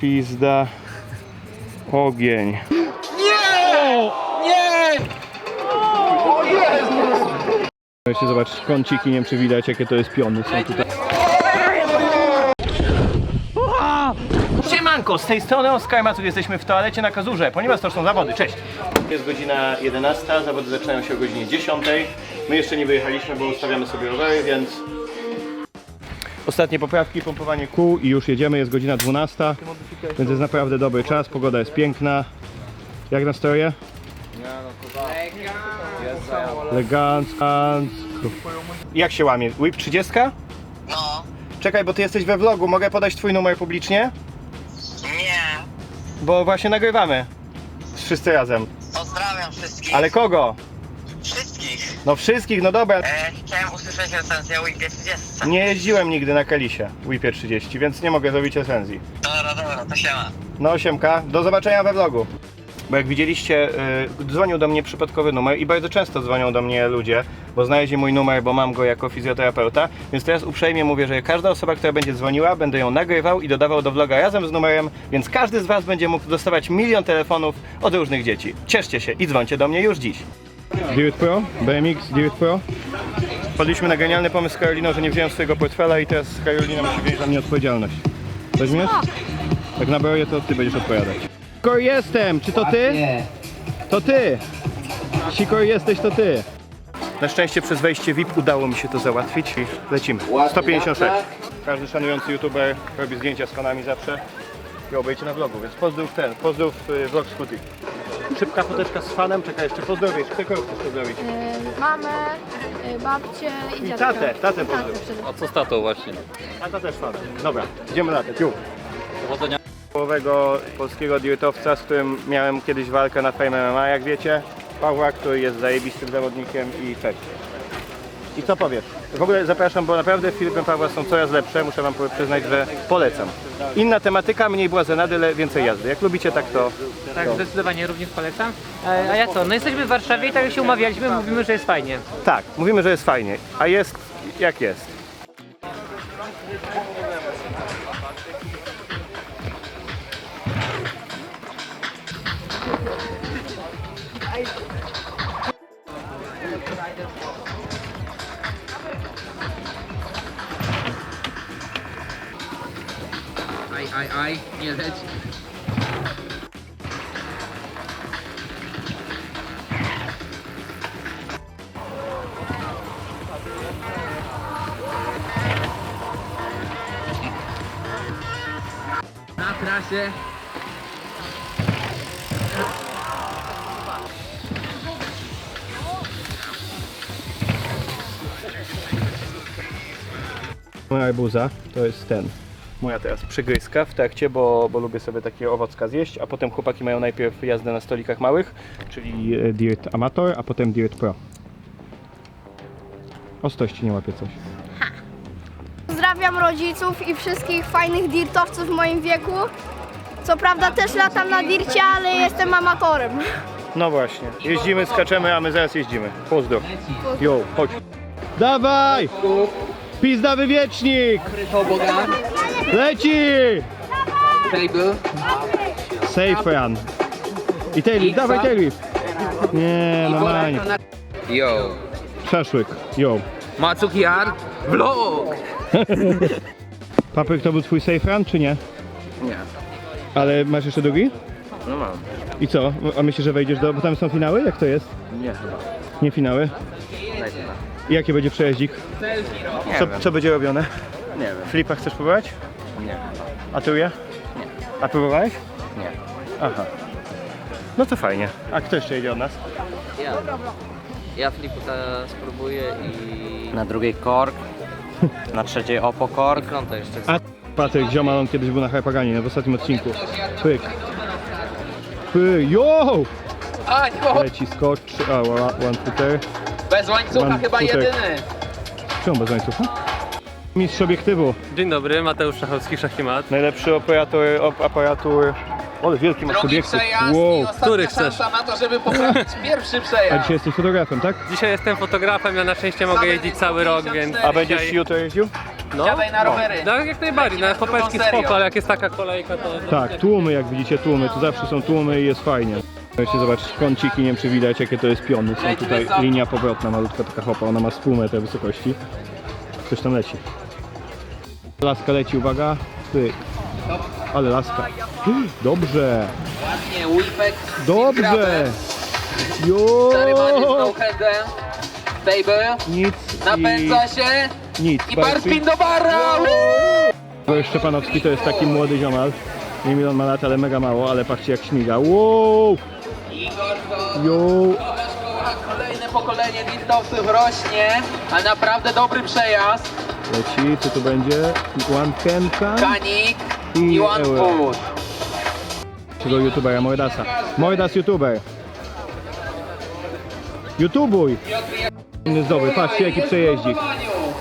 pizda. Ogień. Jeszcze zobacz kąciki, nie wiem czy widać jakie to jest piony są tutaj. Siemanko, z tej strony Oskar Macur, jesteśmy w toalecie na Kazurze, ponieważ to są zawody, cześć! Jest godzina 11, zawody zaczynają się o godzinie 10. My jeszcze nie wyjechaliśmy, bo ustawiamy sobie rowery, więc... Ostatnie poprawki, pompowanie kół i już jedziemy, jest godzina 12, więc jest naprawdę dobry czas, pogoda jest piękna. Jak nastroje? Elegancko. Jak się łamie? Whip 30? No, Czekaj, bo ty jesteś we vlogu, mogę podać twój numer publicznie? nie. Bo właśnie nagrywamy. Wszyscy razem. Pozdrawiam wszystkich. Ale kogo? Wszystkich. No wszystkich, no dobra. E, chciałem recenzję Wingate 30. Nie jeździłem nigdy na Kalisie, Whipie 30, więc nie mogę zrobić recenzji. Dobra, dobra, to siema. No 8K, do zobaczenia we vlogu. Bo jak widzieliście, yy, dzwonił do mnie przypadkowy numer i bardzo często dzwonią do mnie ludzie, bo znaleźli mój numer, bo mam go jako fizjoterapeuta, więc teraz uprzejmie mówię, że każda osoba, która będzie dzwoniła, będę ją nagrywał i dodawał do vloga razem z numerem, więc każdy z Was będzie mógł dostawać milion telefonów od różnych dzieci. Cieszcie się i dzwońcie do mnie już dziś. Dirt Pro, BMX Dirt Pro. Padliśmy na genialny pomysł z Karoliną, że nie wziąłem swojego portfela i teraz Karolina musi wziąć za mnie odpowiedzialność. Weźmiesz? Jak naboję, to ty będziesz odpowiadać. Sikor jestem! Czy to ty? To ty! Sikor jesteś, to ty! Na szczęście przez wejście VIP udało mi się to załatwić i lecimy. 156. Każdy szanujący youtuber robi zdjęcia z fanami zawsze i obejdzie na vlogu, więc pozdrów ten, pozdrów y, vlog Scooty. Szybka foteczka z fanem, czekaj jeszcze pozdrowić. Kto kogo chcesz pozdrowić? Y, mamę, y, babcię i, I dziadka. tatę, tatę przede A co z tatą właśnie? A to też fanem. Dobra, idziemy na te. Ju. Powodzenia. Połowego polskiego dirtowca, z którym miałem kiedyś walkę na Fame MMA, jak wiecie. Pawła, który jest zajebistym zawodnikiem i cześć. I co powiesz? W ogóle zapraszam, bo naprawdę filmy Pawła są coraz lepsze, muszę wam przyznać, że polecam. Inna tematyka, mniej błazenady, ale więcej jazdy. Jak lubicie tak to... Tak, zdecydowanie również polecam. E, A ja co? No jesteśmy w Warszawie i tak jak się umawialiśmy, mówimy, że jest fajnie. Tak, mówimy, że jest fajnie, a jest jak jest. Aj, nie. Na trasie. Moja arbuza to jest ten. Moja teraz przygryzka w trakcie, bo, bo lubię sobie takie owocka zjeść, a potem chłopaki mają najpierw jazdę na stolikach małych, czyli e, Dirt Amator, a potem Dirt Pro. Ostrości nie łapie coś. Pozdrawiam rodziców i wszystkich fajnych dirtowców w moim wieku. Co prawda też latam na dircie, ale jestem amatorem. No właśnie, jeździmy, skaczemy, a my zaraz jeździmy. Pozdro. Jo, chodź. Dawaj! Pizda wywiecznik! Tobogan. Leci! Table. Safe run. I taillift, dawaj taillift. Nie, normalnie. Yo. Szaszłyk, jo. Macukian. Vlog. Papryk to był twój safe run, czy nie? Nie. Ale masz jeszcze drugi? No mam. I co? A myślisz, że wejdziesz do... bo tam są finały? Jak to jest? Nie chyba. Nie finały? I jaki będzie przejeździk? Nie Co, wiem. co będzie robione? Nie wiem. Flipa chcesz próbować? Nie. A ty je? Nie. A próbowałeś? Nie. Aha. No to fajnie. A kto jeszcze jedzie od nas? Ja, ja fliputa spróbuję i... Na drugiej kork. Na trzeciej opo i kork. fronta jeszcze. A Patryk Ziomal, on kiedyś był na Harpaganie, w ostatnim odcinku. Pyk. Pyk. Jo! A, jo. Leci skocz. A, one footer. Bez łańcucha Mam chyba futek. jedyny. Czemu bez łańcucha? Mistrz obiektywu. Dzień dobry, Mateusz Szachowski, Szachimat. Najlepszy operator, op, aparatur. Ale wielki masz Drugi obiektyw. przejazd i Wow. ostatnia Który chcesz? szansa na to, żeby poprawić pierwszy A przejazd. dzisiaj jesteś fotografem, tak? Dzisiaj jestem fotografem, ja na szczęście mogę jeździć cały rok, więc A będziesz dzisiaj... jutro jeździł? Siadaj na rowery. Tak, jak najbardziej, na drugą popeczki serią. spoko, ale jak jest taka kolejka, to... Tak, tłumy, jak widzicie, tłumy. Tu zawsze są tłumy i jest fajnie. Weźcie zobacz, kąciki, nie wiem czy widać, jakie to jest piony. Są tutaj linia powrotna, malutka taka hopa, ona ma z pół metra wysokości. Coś tam leci. Laska leci, uwaga. Pyk. Ale laska. Dobrze, Ładnie, dobrze. Jo! Baby. Nic Napędza się. nic. I bar spin do barra. Bo Szczepanowski to jest taki młody ziomal. Nie wiem ile on ma lat, ale mega mało, ale patrzcie jak śmiga. Wow! Igor to Jo! kolejne pokolenie listowców rośnie. A naprawdę dobry przejazd. Leci, co tu będzie? One Kenka Kanik I one food. Czego youtubera Mojdasa. Mojdas youtuber. YouTubuj! Dobry, patrzcie jaki przejeździk.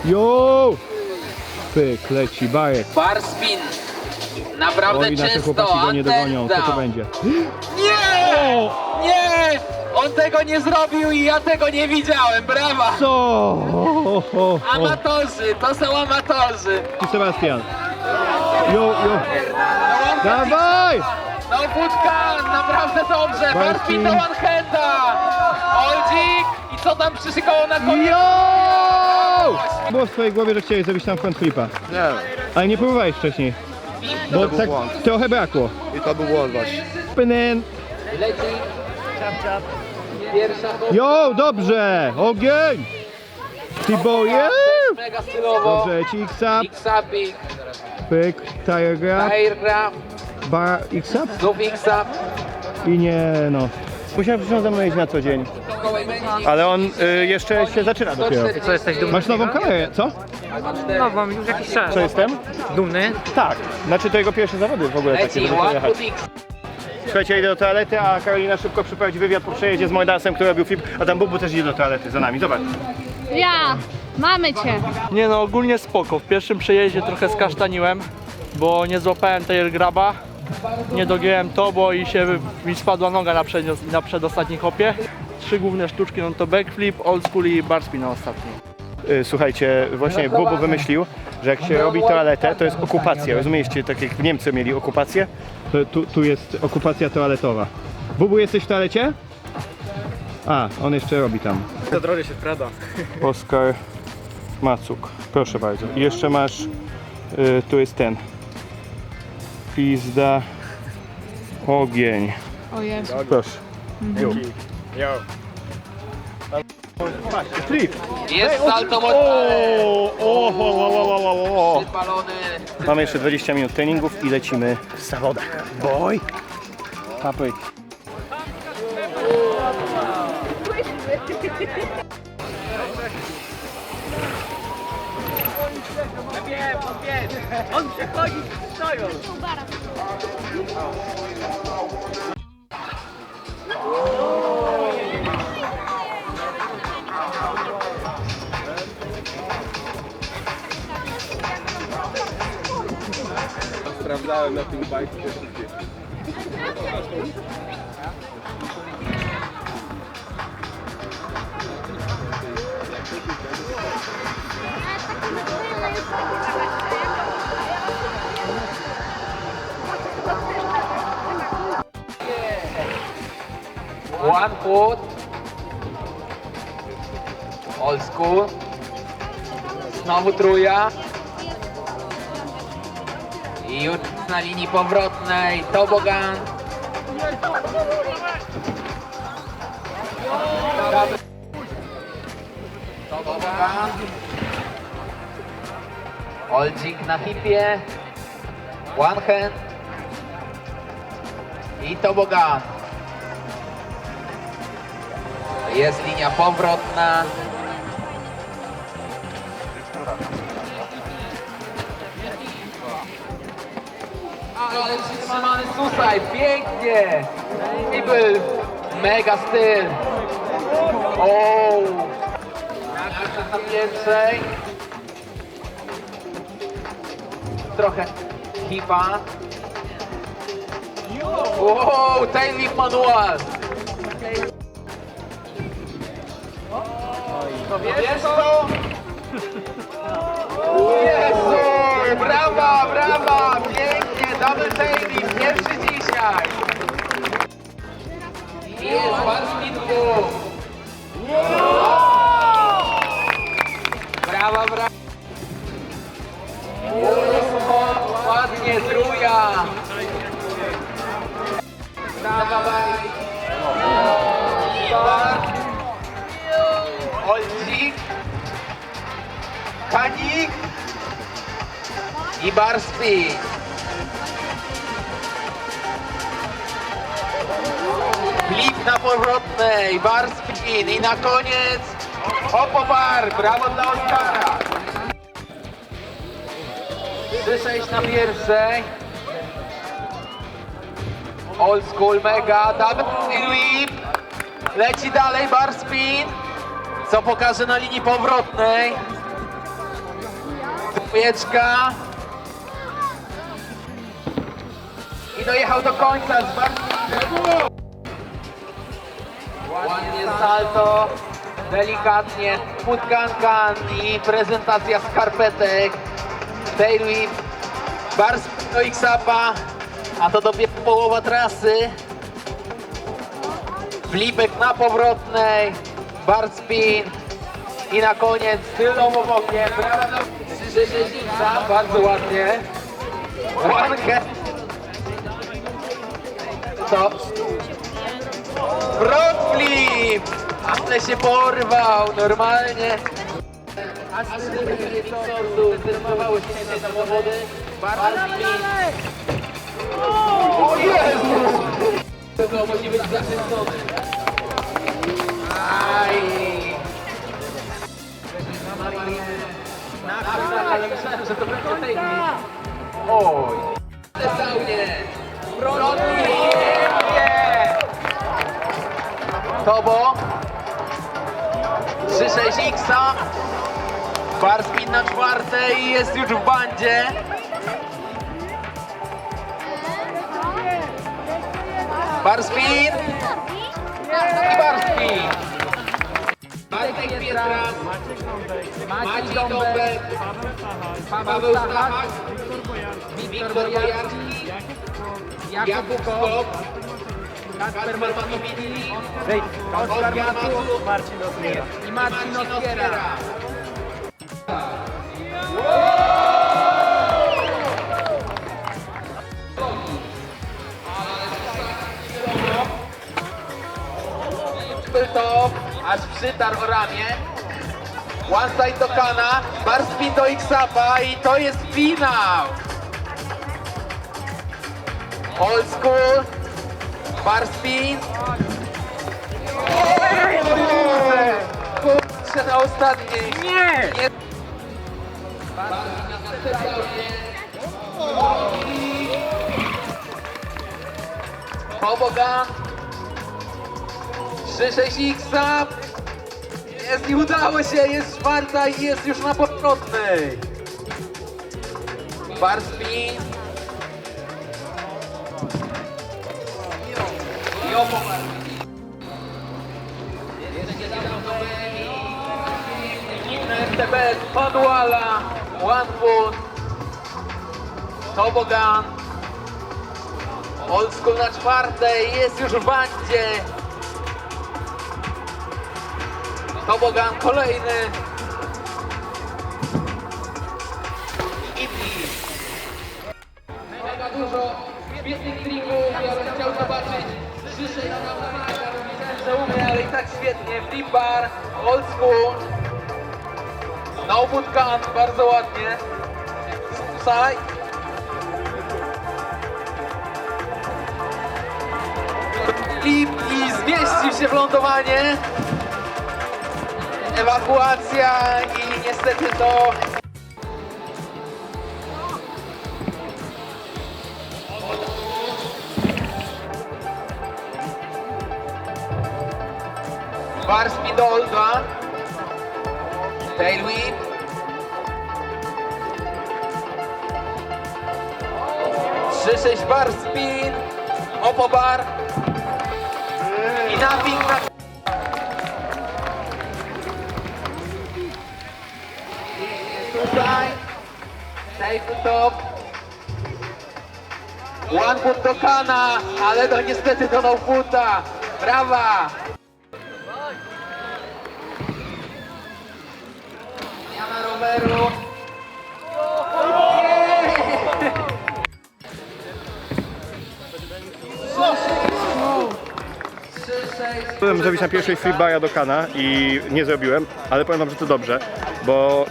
Jo! Pyk, leci, bajek. Bar spin. Naprawdę Oj, nasze czysto. chłopaki go nie dogonią, co to będzie? Nie! Nie! On tego nie zrobił i ja tego nie widziałem. Brawa! Co? O, o, o. Amatorzy, to są amatorzy. I Sebastian. Jo, jo. Dawaj! No wódka, naprawdę dobrze. Barki. Barspin do one handa. Oldzik i co tam przyszykował na koniec? Jo! Było w twojej głowie, że chciałeś zrobić tam front flipa. Nie, Ale nie próbowałeś wcześniej. Bo był tak błąd. trochę brakło. i to był błąd właśnie. Pynen. Leci. Jo, dobrze! Ogień! Ty boje! mega stylowo. Dobrze, ci X-up, pyk, tire grab, Aircraft, bar X-up znów X-up. i nie no. Musiałem przecież ze mną jeździć na co dzień. Ale on y, jeszcze się zaczyna dopiero. Co, jesteś dumny? Masz nową kamerę, co? No, mam już jakiś czas. Co jestem? Dumny? Tak. Znaczy to jego pierwsze zawody w ogóle takie, Leci, żeby pojechać. foot X. Słuchajcie, idę do toalety, a Karolina szybko przeprowadzi wywiad po przejeździe z Mojdasem, który robił flip, a tam Bubu też idzie do toalety za nami. Zobacz. Ja, mamy cię. Nie no, ogólnie spoko. W pierwszym przejeździe trochę skasztaniłem, bo nie złapałem tej graba. Nie dogięłem to, bo i się mi spadła noga na, przedni- na przedostatniej hopie. Trzy główne sztuczki, no to backflip, old school i bar spin na ostatni. Y, Słuchajcie, właśnie Bubu wymyślił, że jak się robi toaletę, to jest okupacja. Rozumiecie, tak jak w Niemcy mieli okupację, to tu, tu jest okupacja toaletowa. Bubu, jesteś w toalecie? A, on jeszcze robi tam. To drogie się wkrada. Oskar Macuk, proszę bardzo. I jeszcze masz, y, tu jest ten. Pizda, ogień. O Jezu. Proszę. Flip. Jest salto O, mortal. o, o, o, o, o, o. Przypalony. Mamy jeszcze 20 minut treningów i lecimy w zawodach. Boy! Papyk. Sprawdzałem na tym bajku. One foot. Old school. Znowu truja. I już na linii powrotnej tobogan. Tobogan. Oldzik na hipie. One hand. I tobogan. Jest linia powrotna. Ale przytrzymany susaj, pięknie! Był mega styl. O! Na pierwszej. Trochę hipa. Wow, whip manual. To wiesz to? Jezu! Brawa, brawa! Double tailwhip, pierwszy dzisiaj! Jest, barski dwóch! Brawa, brawa! O, ładnie, truja! Brawa, baj! Olcik! Kanik! I Barspi! Powrotnej, Barspin i na koniec Opobar, brawo dla Oskara! 3-6 na pierwszej. Old school mega, double whip. Leci dalej bar spin. Co pokaże na linii powrotnej. Trójeczka. I dojechał do końca z bar salto. Delikatnie. Put can can i prezentacja skarpetek. Tail whip. Bar do X-Upa. A to dopiero połowa trasy. Flipek na powrotnej, bar spin i na koniec tylną dla Krzyżeźnica, bardzo ładnie. One hand. To front flip, ale się porwał normalnie. Aż zdenerwowały się te samochody. Bar spin. O Jezu! To musi być zachęcony. Aj! Ale myślałem, że to będzie tej Oj! Saunie! Broni! Nie! Tobo! 3-6 Xa Bar spin na czwartej i jest już w bandzie. Bar spin! I bar spin! Bartek Pietras, Maciej Dąbek, Paweł Stachak, Wiktor Bojarski, Jakub Skop, Kasper Matowicki, Oskar Matu, Marcin Oskiera i Marcin Oskiera. Top, aż przytarł o ramię. One side do Kana, bar spin do X-Upa i to jest finał! Old school, bar spin. Kurde, kurczę na ostatniej. Nie! Nie. Poboga. 3-6 x Jest i udało się, jest czwarta i jest już na powrotnej. Bar. FTB, Paduala, Foot, Tobogan. Old School na czwartej, jest już w bandzie. Tobogan kolejny. I Mega dużo świetnych trików, ja bym chciał zobaczyć Myślałem, że umie, ale i tak świetnie. Flip bar, old school. No can, bardzo ładnie. Side. Flip i zmieścił się w lądowanie ewakuacja i niestety to Bar Spidolda Tail whip Trzy sześć bar spin Opo bar I napping na tutaj. Tabletop. One foot do Kana, ale no niestety do no foota. Brawa! Chciałem zrobić na pierwszej freebara do Kana i nie zrobiłem, ale powiem wam, że to dobrze, bo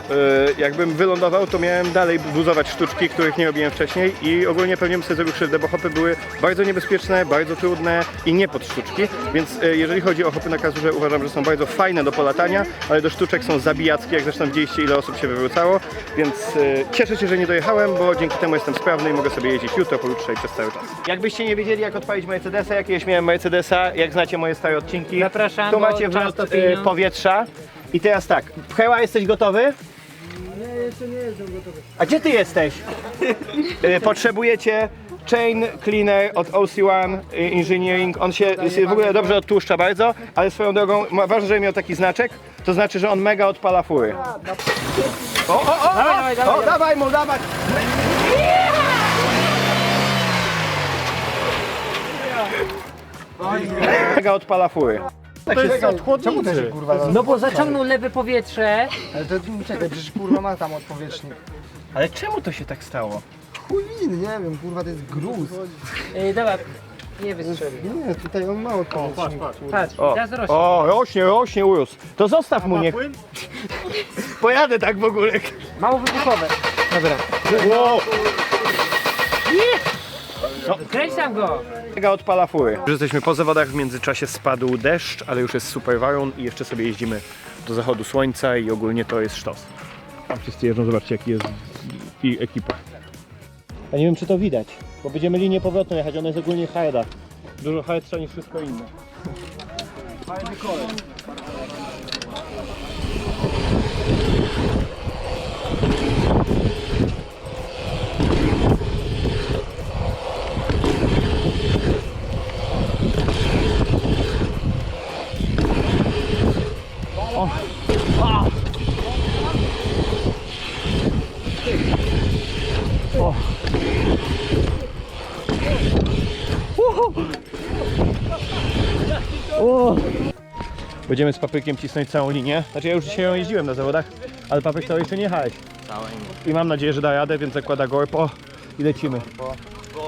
y, jakbym wylądował, to miałem dalej buzować sztuczki, których nie robiłem wcześniej i ogólnie pewnie bym sobie zrobił krzywdę, bo hopy były bardzo niebezpieczne, bardzo trudne i nie pod sztuczki, więc y, jeżeli chodzi o hopy na kazurze, uważam, że są bardzo fajne do polatania, ale do sztuczek są zabijackie, jak zresztą widzieliście ile osób się wywrócało, więc y, cieszę się, że nie dojechałem, bo dzięki temu jestem sprawny i mogę sobie jeździć jutro, pojutrze i przez cały czas. Jakbyście nie wiedzieli, jak odpalić Mercedesa, jakiegoś miałem Mercedesa, jak znacie moje stare odcinki, Zapraszam, tu bo macie wlot to y, powietrza. I teraz tak, Pcheła, jesteś gotowy? Nie, jeszcze nie jestem gotowy. A gdzie ty jesteś? Y, Potrzebujecie chain cleaner od OC1 Engineering. On się się w ogóle dobrze odtłuszcza bardzo, ale swoją drogą, ma- ważne, żeby miał taki znaczek, to znaczy, że on mega odpala fury. O, o, o, Dawaj, dawaj. o dawaj mu, dawaj! Mega odpala fury. To jest od chłodnicy. No bo zaciągnął lewe powietrze. Ale to czekaj, przecież kurwa ma tam odpowietrznik. Ale czemu to się tak stało? Chujin, nie wiem, kurwa to jest gruz. Ej, dobra, nie wystrzelił. Nie, tutaj on ma odpowietrznik. Patrz, teraz rośnie. o, rośnie, rośnie urósł. To zostaw mu, niech... Pojadę tak w ogóle. Mało wybuchowe. Dobra. Wow. Kręć tam go. Mega odpala fury. Już jesteśmy po zawodach, w międzyczasie spadł deszcz, ale już jest super warun i jeszcze sobie jeździmy do zachodu słońca i ogólnie to jest sztos. Tam wszyscy jeżdżą, zobaczcie jaki jest i ekipa. Ja nie wiem czy to widać, bo będziemy linię powrotną jechać, ona jest ogólnie harda. Dużo hardsza niż wszystko inne. Będziemy z paprykiem cisnąć całą linię. Znaczy ja już dzisiaj ją jeździłem na zawodach, ale papryk to jeszcze nie jechałeś. I mam nadzieję, że da radę, więc zakłada gorpo i lecimy.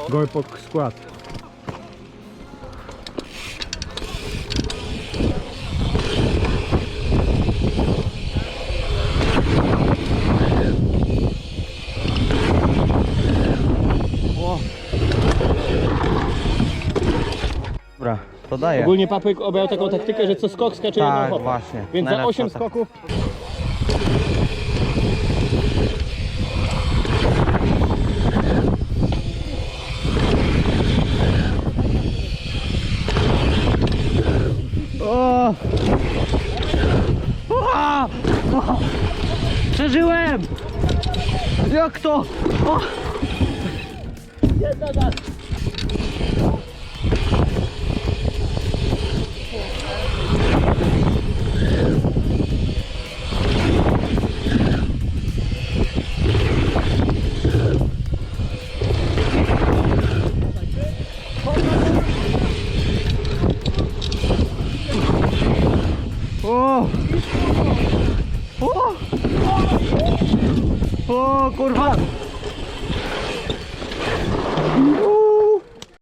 Gorpo skład. Daję. Ogólnie papryk obrał taką taktykę, że co skok skacze jedną Tak, hopę. właśnie. Więc za Najlepsza 8 tak. skoków Przeżyłem! Jak to? O kurwa!